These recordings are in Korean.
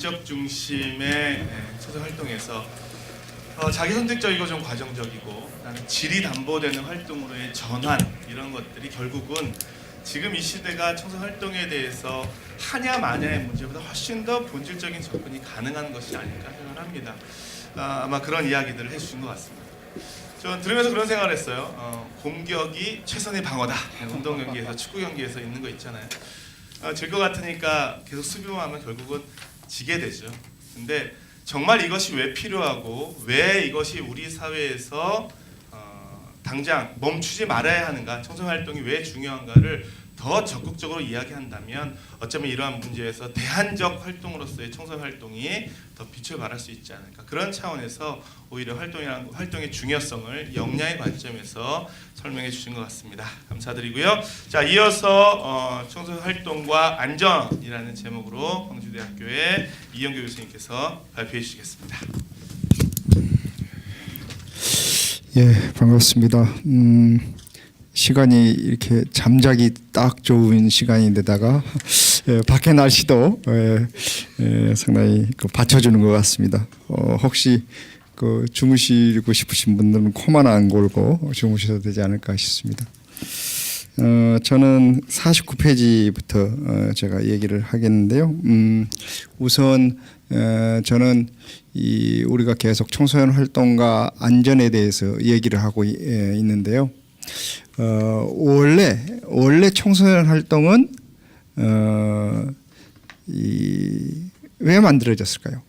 양적 중심의 예, 초등 활동에서 어, 자기 선택적이고 좀 과정적이고 질이 담보되는 활동으로의 전환 이런 것들이 결국은 지금 이 시대가 청소 활동에 대해서 하냐 마냐의 문제보다 훨씬 더 본질적인 접근이 가능한 것이 아닐까 생각을 합니다. 아, 아마 그런 이야기들을 해주신 것 같습니다. 저 들으면서 그런 생각을 했어요. 어, 공격이 최선의 방어다. 운동 경기에서 축구 경기에서 있는 거 있잖아요. 어, 질것 같으니까 계속 수비만 하면 결국은 지게 되죠. 근데 정말 이것이 왜 필요하고 왜 이것이 우리 사회에서 어, 당장 멈추지 말아야 하는가, 청소 활동이 왜 중요한가를 더 적극적으로 이야기한다면 어쩌면 이러한 문제에서 대안적 활동으로서의 청소 활동이 더 빛을 발할 수 있지 않을까 그런 차원에서 오히려 활동이란 활동의 중요성을 역량의 관점에서 설명해 주신 것 같습니다. 감사드리고요. 자 이어서 어, 청소 활동과 안전이라는 제목으로 광주대학교의 이영교 교수님께서 발표해 주시겠습니다. 예, 반갑습니다. 음, 시간이 이렇게 잠자기 딱 좋은 시간인데다가 예, 밖에 날씨도 예, 예, 상당히 그 받쳐주는 것 같습니다. 어, 혹시 그 주무시고 싶으신 분들은 코만 안 골고 주무셔도 되지 않을까 싶습니다. 어, 저는 49페이지부터 어, 제가 얘기를 하겠는데요. 음, 우선 어, 저는 이 우리가 계속 청소년 활동과 안전에 대해서 얘기를 하고 이- 예, 있는데요. 어, 원래 원래 청소년 활동은 어, 이, 왜 만들어졌을까요?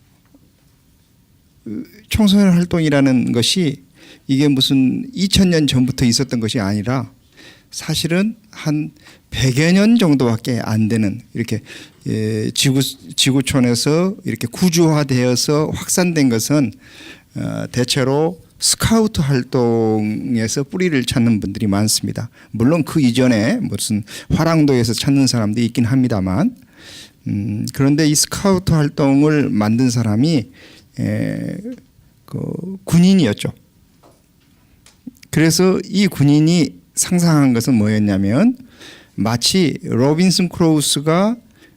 으, 청소년 활동이라는 것이 이게 무슨 2000년 전부터 있었던 것이 아니라 사실은 한 100여 년 정도밖에 안 되는 이렇게 예, 지구 지구촌에서 이렇게 구조화되어서 확산된 것은 어, 대체로 스카우트 활동에서 뿌리를 찾는 분들이 많습니다. 물론 그 이전에 무슨 화랑도에서 찾는 사람도 있긴 합니다만 음, 그런데 이 스카우트 활동을 만든 사람이 에, 그 군인이었죠. 그래서 이 군인이 상상한 것은 뭐였냐면 마치 로빈슨 크로우스가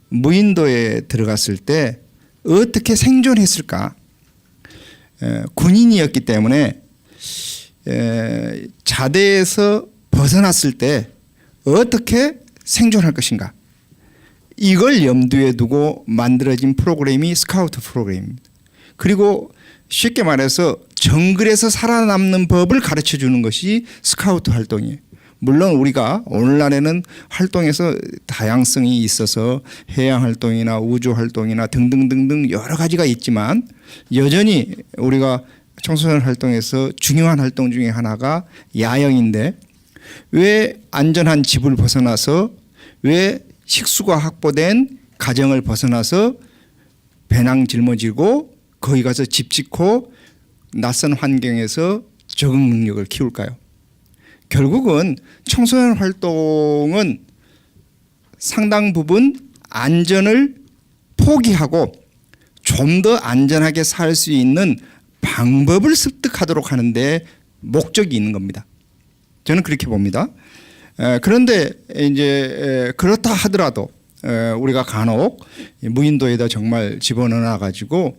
무인도에 들어갔을 때 어떻게 생존했을까? 에, 군인이었기 때문에 에, 자대에서 벗어났을 때 어떻게 생존할 것인가? 이걸 염두에 두고 만들어진 프로그램이 스카우트 프로그램입니다. 그리고 쉽게 말해서 정글에서 살아남는 법을 가르쳐 주는 것이 스카우트 활동이에요. 물론 우리가 오늘날에는 활동에서 다양성이 있어서 해양 활동이나 우주 활동이나 등등등등 여러 가지가 있지만 여전히 우리가 청소년 활동에서 중요한 활동 중에 하나가 야영인데 왜 안전한 집을 벗어나서 왜 식수가 확보된 가정을 벗어나서 배낭 짊어지고 거기 가서 집 짓고 낯선 환경에서 적응 능력을 키울까요? 결국은 청소년 활동은 상당 부분 안전을 포기하고 좀 더 안전하게 살 수 있는 방법을 습득하도록 하는데 목적이 있는 겁니다. 저는 그렇게 봅니다. 에, 그런데 이제 에, 그렇다 하더라도 에, 우리가 간혹 무인도에다 정말 집어넣어 가지고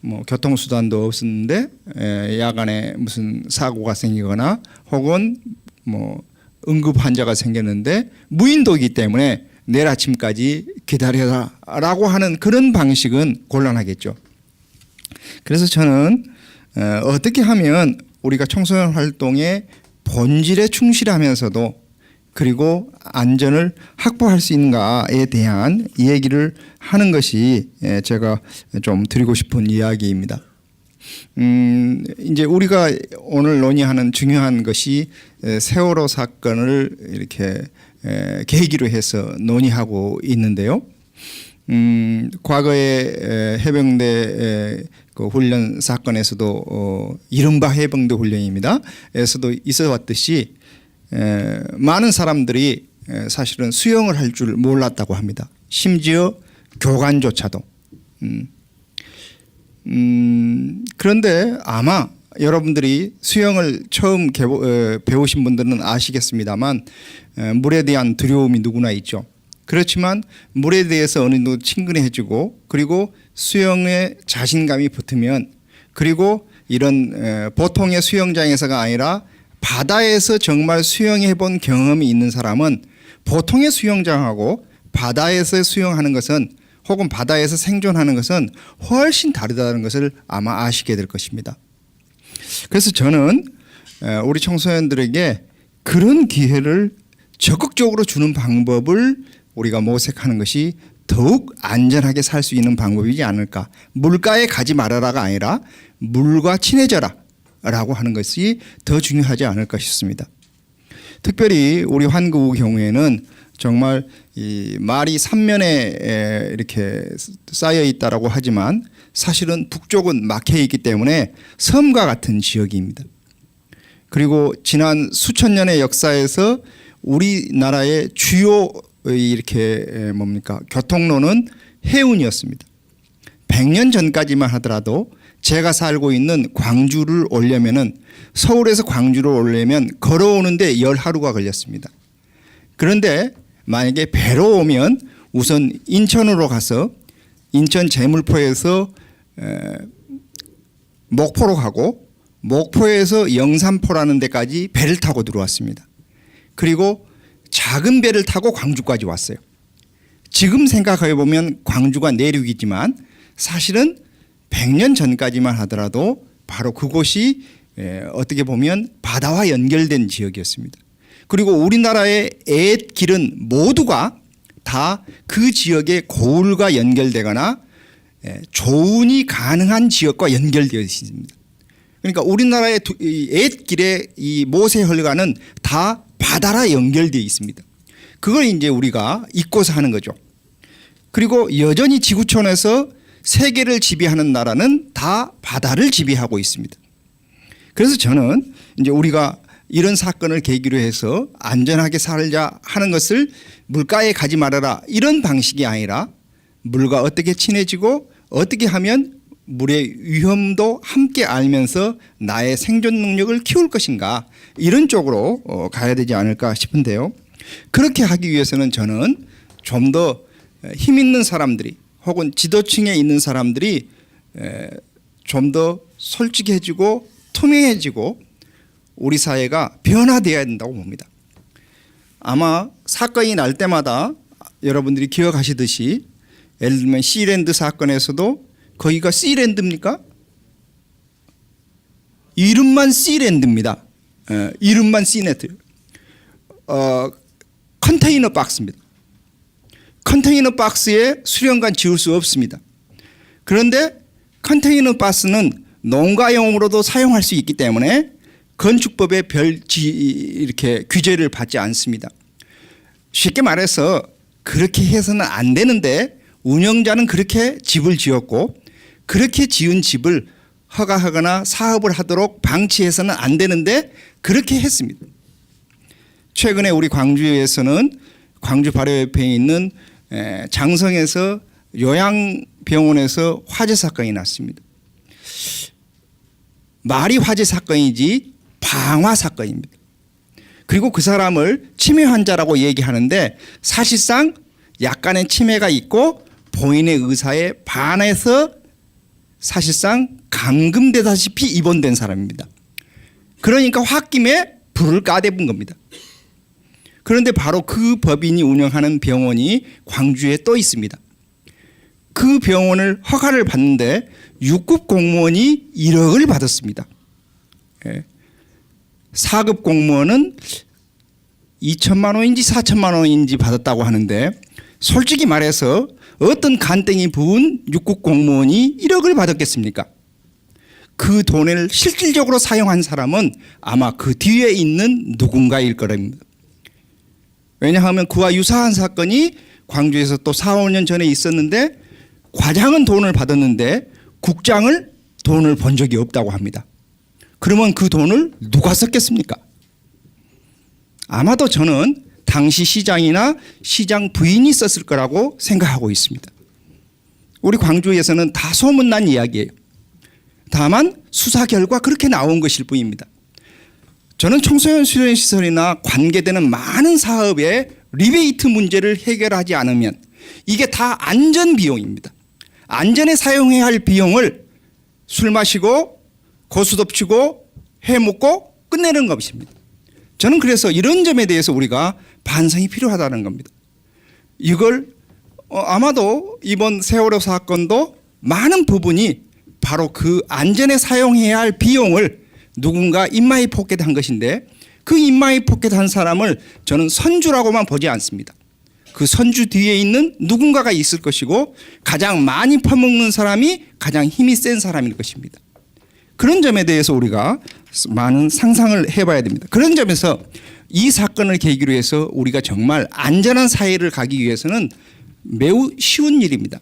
뭐 교통수단도 없었는데 에, 야간에 무슨 사고가 생기거나 혹은 뭐 응급 환자가 생겼는데 무인도이기 때문에 내일 아침까지 기다려라라고 하는 그런 방식은 곤란하겠죠. 그래서 저는 어, 어떻게 하면 우리가 청소년 활동의 본질에 충실하면서도 그리고 안전을 확보할 수 있는가에 대한 얘기를 하는 것이 예, 제가 좀 드리고 싶은 이야기입니다. 음, 이제 우리가 오늘 논의하는 중요한 것이 에, 세월호 사건을 이렇게 에, 계기로 해서 논의하고 있는데요. 음, 과거에 에, 해병대 에, 그 훈련 사건에서도 어, 이른바 해병대 훈련입니다. 에서도 있어 왔듯이 에, 많은 사람들이 에, 사실은 수영을 할 줄 몰랐다고 합니다. 심지어 교관조차도. 음, 음, 그런데 아마 여러분들이 수영을 처음 개보- 어, 배우신 분들은 아시겠습니다만 어, 물에 대한 두려움이 누구나 있죠. 그렇지만 물에 대해서 어느 정도 친근해지고 그리고 수영에 자신감이 붙으면 그리고 이런 에, 보통의 수영장에서가 아니라 바다에서 정말 수영해 본 경험이 있는 사람은 보통의 수영장하고 바다에서 수영하는 것은 혹은 바다에서 생존하는 것은 훨씬 다르다는 것을 아마 아시게 될 것입니다. 그래서 저는 에, 우리 청소년들에게 그런 기회를 적극적으로 주는 방법을 우리가 모색하는 것이 더욱 안전하게 살 수 있는 방법이지 않을까. 물가에 가지 말아라가 아니라 물과 친해져라 라고 하는 것이 더 중요하지 않을까 싶습니다. 특별히 우리 환구 경우에는 정말 이 말이 삼면에 에, 이렇게 쌓여 있다라고 하지만 사실은 북쪽은 막혀 있기 때문에 섬과 같은 지역입니다. 그리고 지난 수천 년의 역사에서 우리나라의 주요 이렇게 에, 뭡니까 교통로는 해운이었습니다. 100년 전까지만 하더라도 제가 살고 있는 광주를 오려면은 서울에서 광주를 오려면 걸어오는데 열 하루가 걸렸습니다. 그런데 만약에 배로 오면 우선 인천으로 가서 인천 제물포에서 에, 목포로 가고 목포에서 영산포라는 데까지 배를 타고 들어왔습니다. 그리고 작은 배를 타고 광주까지 왔어요. 지금 생각해 보면 광주가 내륙이지만 사실은 100년 전까지만 하더라도 바로 그곳이 에, 어떻게 보면 바다와 연결된 지역이었습니다. 그리고 우리나라의 옛길은 모두가 다 그 지역의 고을과 연결되거나 에, 조운이 가능한 지역과 연결되어 있습니다. 그러니까 우리나라의 두- 이 옛길의 이 모세 혈관은 다 바다라 연결되어 있습니다. 그걸 이제 우리가 잊고서 하는 거죠. 그리고 여전히 지구촌에서 세계를 지배하는 나라는 다 바다를 지배하고 있습니다. 그래서 저는 이제 우리가 이런 사건을 계기로 해서 안전하게 살자 하는 것을 물가에 가지 말아라 이런 방식이 아니라 물과 어떻게 친해지고 어떻게 하면 물의 위험도 함께 알면서 나의 생존 능력을 키울 것인가 이런 쪽으로 어, 가야 되지 않을까 싶은데요. 그렇게 하기 위해서는 저는 좀 더 힘 있는 사람들이 혹은 지도층에 있는 사람들이 좀 더 솔직해지고 투명해지고 우리 사회가 변화되어야 된다고 봅니다. 아마 사건이 날 때마다 여러분들이 기억하시듯이 예를 들면 시랜드 사건에서도 거기가 C랜드입니까? 이름만 C랜드입니다. 에, 이름만 C네트. 어, 컨테이너 박스입니다. 컨테이너 박스에 수령관 지울 수 없습니다. 그런데 컨테이너 박스는 농가용으로도 사용할 수 있기 때문에 건축법에 별 지, 이렇게 규제를 받지 않습니다. 쉽게 말해서 그렇게 해서는 안 되는데 운영자는 그렇게 집을 지었고 그렇게 지은 집을 허가하거나 사업을 하도록 방치해서는 안 되는데 그렇게 했습니다. 최근에 우리 광주에서는 광주 옆에 있는 에, 장성에서 요양병원에서 화재 사건이 났습니다. 말이 화재 사건이지 방화 사건입니다. 그리고 그 사람을 치매 환자라고 얘기하는데 사실상 약간의 치매가 있고 본인의 의사에 반해서 사실상 감금되다시피 입원된 사람입니다. 그러니까 홧김에 불을 까대본 겁니다. 그런데 바로 그 법인이 운영하는 병원이 광주에 또 있습니다. 그 병원을 허가를 받는데 6급 공무원이 1억을 받았습니다. 예. 4급 공무원은 2천만 원인지 4천만 원인지 받았다고 하는데 솔직히 말해서 어떤 간땡이 부은 6급 공무원이 1억을 받았겠습니까? 그 돈을 실질적으로 사용한 사람은 아마 그 뒤에 있는 누군가일 거랍니다. 왜냐하면 그와 유사한 사건이 광주에서 또 4, 5년 전에 있었는데 과장은 돈을 받았는데 국장을 돈을 본 적이 없다고 합니다. 그러면 그 돈을 누가 썼겠습니까? 아마도 저는 당시 시장이나 시장 부인이 썼을 거라고 생각하고 있습니다. 우리 광주에서는 다 소문난 이야기예요. 다만 수사 결과 그렇게 나온 것일 뿐입니다. 저는 청소년 수련 시설이나 관계되는 많은 사업의 리베이트 문제를 해결하지 않으면 이게 다 안전 비용입니다. 안전에 사용해야 할 비용을 술 마시고 고수 덮치고 해 먹고 끝내는 것입니다. 저는 그래서 이런 점에 대해서 우리가 반성이 필요하다는 겁니다. 이걸 어, 아마도 이번 세월호 사건도 많은 부분이 바로 그 안전에 사용해야 할 비용을 누군가 인마이 포켓한 것인데 그 인마이 포켓한 사람을 저는 선주라고만 보지 않습니다. 그 선주 뒤에 있는 누군가가 있을 것이고 가장 많이 퍼먹는 사람이 가장 힘이 센 사람일 것입니다. 그런 점에 대해서 우리가 많은 상상을 해봐야 됩니다. 그런 점에서 이 사건을 계기로 해서 우리가 정말 안전한 사회를 가기 위해서는 매우 쉬운 일입니다.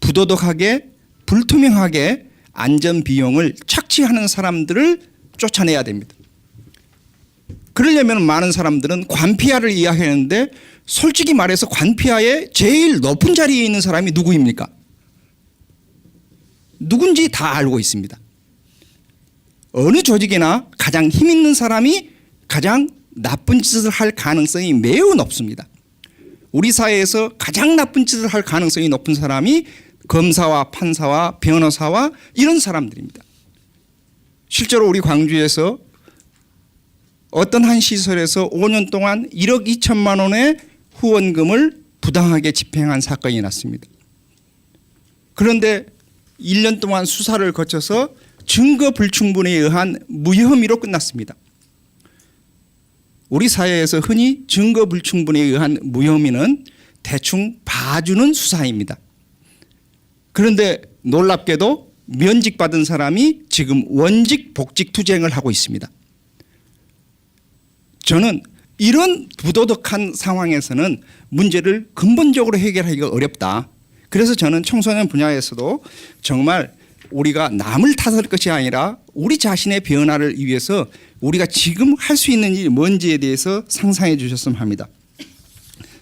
부도덕하게 불투명하게 안전 비용을 착취하는 사람들을 쫓아내야 됩니다. 그러려면 많은 사람들은 관피아를 이야기하는데 솔직히 말해서 관피아의 제일 높은 자리에 있는 사람이 누구입니까? 누군지 다 알고 있습니다. 어느 조직이나 가장 힘 있는 사람이 가장 나쁜 짓을 할 가능성이 매우 높습니다. 우리 사회에서 가장 나쁜 짓을 할 가능성이 높은 사람이 검사와 판사와 변호사와 이런 사람들입니다. 실제로 우리 광주에서 어떤 한 시설에서 5년 동안 1억 2천만 원의 후원금을 부당하게 집행한 사건이 났습니다. 그런데 1년 동안 수사를 거쳐서 증거 불충분에 의한 무혐의로 끝났습니다. 우리 사회에서 흔히 증거 불충분에 의한 무혐의는 대충 봐주는 수사입니다. 그런데 놀랍게도 면직받은 사람이 지금 원직 복직 투쟁을 하고 있습니다. 저는 이런 부도덕한 상황에서는 문제를 근본적으로 해결하기가 어렵다. 그래서 저는 청소년 분야에서도 정말 우리가 남을 탓할 것이 아니라 우리 자신의 변화를 위해서 우리가 지금 할 수 있는 일이 뭔지에 대해서 상상해 주셨으면 합니다.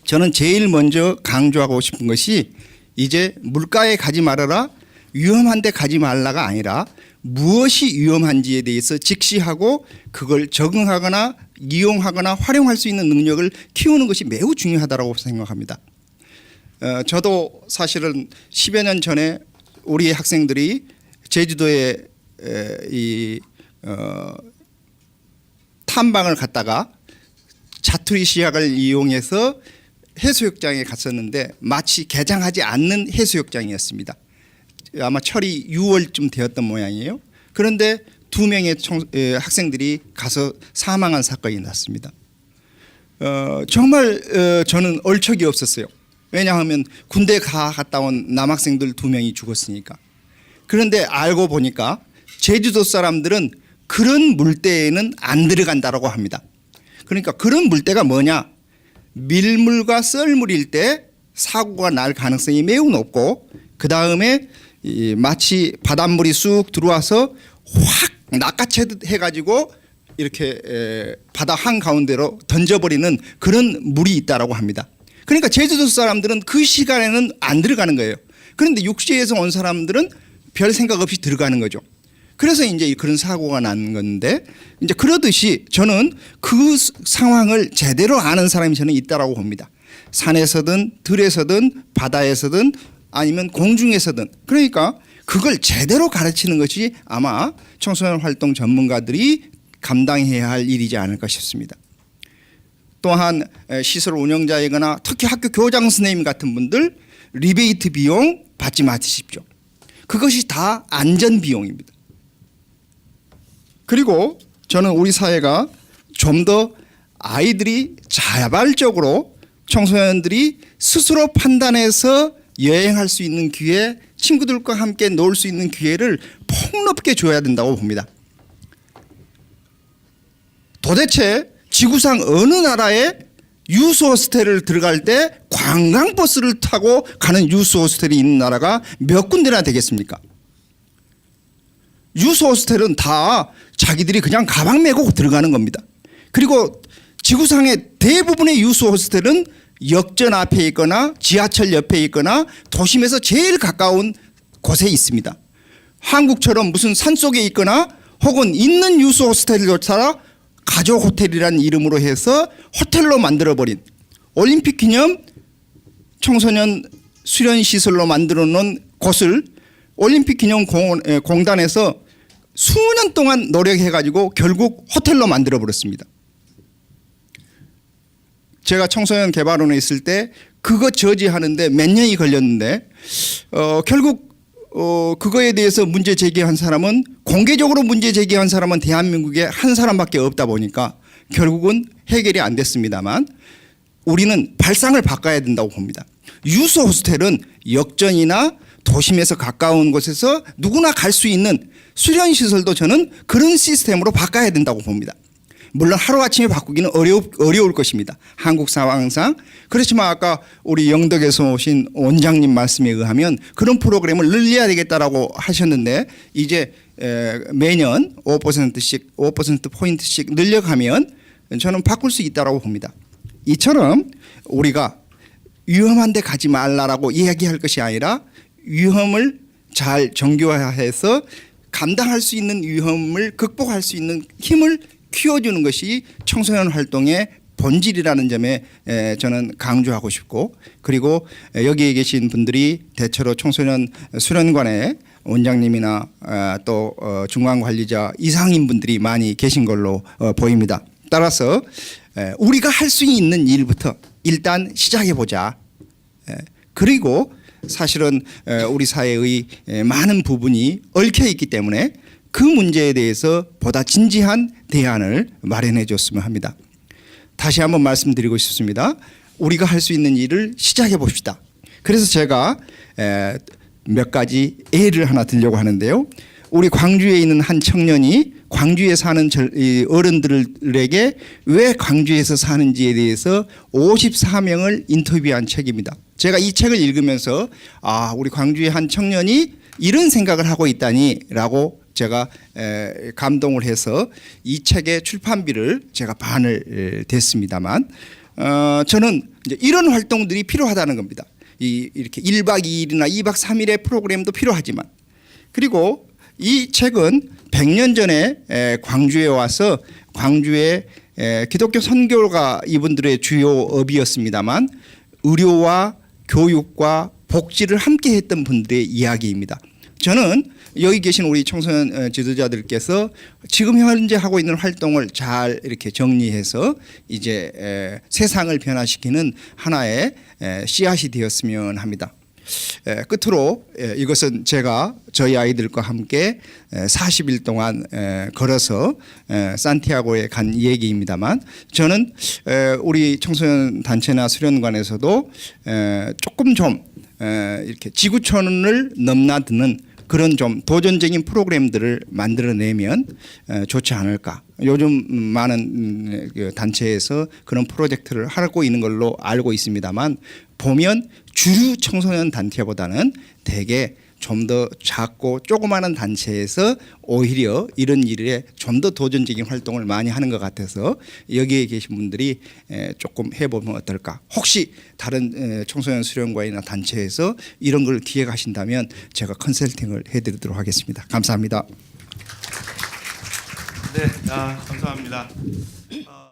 저는 제일 먼저 강조하고 싶은 것이 이제 물가에 가지 말아라 위험한데 가지 말라가 아니라 무엇이 위험한지에 대해서 직시하고 그걸 적응하거나 이용하거나 활용할 수 있는 능력을 키우는 것이 매우 중요하다고 생각합니다. 어, 저도 사실은 10여 년 전에 우리 학생들이 제주도에 에, 이 어, 탐방을 갔다가 자투리 시약을 이용해서 해수욕장에 갔었는데 마치 개장하지 않는 해수욕장이었습니다. 아마 철이 6월쯤 되었던 모양이에요. 그런데 두 명의 청, 에, 학생들이 가서 사망한 사건이 났습니다. 어, 정말 어, 저는 얼척이 없었어요. 왜냐하면 군대 가 갔다 온 남학생들 두 명이 죽었으니까. 그런데 알고 보니까 제주도 사람들은 그런 물때에는 안 들어간다라고 합니다. 그러니까 그런 물때가 뭐냐? 밀물과 썰물일 때 사고가 날 가능성이 매우 높고 그 다음에 마치 바닷물이 쑥 들어와서 확 낚아채듯 해 가지고 이렇게 에, 바다 한 가운데로 던져버리는 그런 물이 있다라고 합니다. 그러니까 제주도 사람들은 그 시간에는 안 들어가는 거예요. 그런데 육지에서 온 사람들은 별 생각 없이 들어가는 거죠. 그래서 이제 그런 사고가 난 건데 이제 그러듯이 저는 그 상황을 제대로 아는 사람이 저는 있다라고 봅니다. 산에서든 들에서든 바다에서든 아니면 공중에서든 그러니까 그걸 제대로 가르치는 것이 아마 청소년 활동 전문가들이 감당해야 할 일이지 않을까 싶습니다. 또한 시설 운영자이거나 특히 학교 교장 선생님 같은 분들 리베이트 비용 받지 마십시오. 그것이 다 안전 비용입니다. 그리고 저는 우리 사회가 좀 더 아이들이 자발적으로 청소년들이 스스로 판단해서 여행할 수 있는 기회, 친구들과 함께 놀 수 있는 기회를 폭넓게 줘야 된다고 봅니다. 도대체 지구상 어느 나라에 유수 호스텔을 들어갈 때 관광버스를 타고 가는 유수 호스텔이 있는 나라가 몇 군데나 되겠습니까? 유수 호스텔은 다 자기들이 그냥 가방 메고 들어가는 겁니다. 그리고 지구상의 대부분의 유수 호스텔은 역전 앞에 있거나 지하철 옆에 있거나 도심에서 제일 가까운 곳에 있습니다. 한국처럼 무슨 산 속에 있거나 혹은 있는 유수 호스텔조차 가족 호텔이라는 이름으로 해서 호텔로 만들어 버린 올림픽 기념 청소년 수련 시설로 만들어 놓은 곳을 올림픽 기념 공원, 에, 공단에서 수년 동안 노력해 가지고 결국 호텔로 만들어 버렸습니다. 제가 청소년 개발원에 있을 때 그거 저지하는데 몇 년이 걸렸는데 어, 결국 어, 그거에 대해서 문제 제기한 사람은 공개적으로 문제 제기한 사람은 대한민국에 한 사람밖에 없다 보니까 결국은 해결이 안 됐습니다만 우리는 발상을 바꿔야 된다고 봅니다. 유소 호스텔은 역전이나 도심에서 가까운 곳에서 누구나 갈 수 있는 수련 시설도 저는 그런 시스템으로 바꿔야 된다고 봅니다. 물론 하루아침에 바꾸기는 어려, 어려울 것입니다. 한국 상황상. 그렇지만 아까 우리 영덕에서 오신 원장님 말씀에 의하면 그런 프로그램을 늘려야 되겠다라고 하셨는데 이제 에, 매년 5%씩 5%포인트씩 늘려가면 저는 바꿀 수 있다라고 봅니다. 이처럼 우리가 위험한 데 가지 말라라고 이야기할 것이 아니라 위험을 잘 정교화해서 감당할 수 있는 위험을 극복할 수 있는 힘을 키워주는 것이 청소년 활동의 본질이라는 점에 에, 저는 강조하고 싶고 그리고 에, 여기에 계신 분들이 대체로 청소년 수련관의 원장님이나 아, 또 어, 중앙관리자 이상인 분들이 많이 계신 걸로 어, 보입니다. 따라서 에, 우리가 할 수 있는 일부터 일단 시작해 보자. 에, 그리고 사실은 에, 우리 사회의 에, 많은 부분이 얽혀 있기 때문에 그 문제에 대해서 보다 진지한 대안을 마련해 줬으면 합니다. 다시 한번 말씀드리고 싶습니다. 우리가 할 수 있는 일을 시작해 봅시다. 그래서 제가 에, 몇 가지 예를 하나 들려고 하는데요. 우리 광주에 있는 한 청년이 광주에 사는 어른들에게 왜 광주에서 사는지에 대해서 54명을 인터뷰한 책입니다. 제가 이 책을 읽으면서 아 우리 광주의 한 청년이 이런 생각을 하고 있다니라고 제가 에, 감동을 해서 이 책의 출판비를 제가 반을 에, 댔습니다만 어, 저는 이런 활동들이 필요하다는 겁니다. 이 이렇게 1박 2일이나 2박 3일의 프로그램도 필요하지만 그리고 이 책은 100년 전에 에, 광주에 와서 광주의 에, 기독교 선교가 이분들의 주요 업이었습니다만 의료와 교육과 복지를 함께 했던 분들의 이야기입니다. 저는 여기 계신 우리 청소년 어, 지도자들께서 지금 현재 하고 있는 활동을 잘 이렇게 정리해서 이제 에, 세상을 변화시키는 하나의 에, 씨앗이 되었으면 합니다. 에, 끝으로 에, 이것은 제가 저희 아이들과 함께 에, 40일 동안 에, 걸어서 에, 산티아고에 간 얘기입니다만 저는 에, 우리 청소년 단체나 수련관에서도 에, 조금 좀 에, 이렇게 지구촌을 넘나드는 그런 좀 도전적인 프로그램들을 만들어내면 에, 좋지 않을까. 요즘 음, 많은 음, 그 단체에서 그런 프로젝트를 하고 있는 걸로 알고 있습니다만 보면 주류 청소년 단체보다는 대개 좀 더 작고 조그마한 단체에서 오히려 이런 일에 좀 더 도전적인 활동을 많이 하는 것 같아서 여기에 계신 분들이 에, 조금 해보면 어떨까. 혹시 다른 에, 청소년 수련관이나 단체에서 이런 걸 기획하신다면 제가 컨설팅을 해드리도록 하겠습니다. 감사합니다. 네, 아, 감사합니다. 어,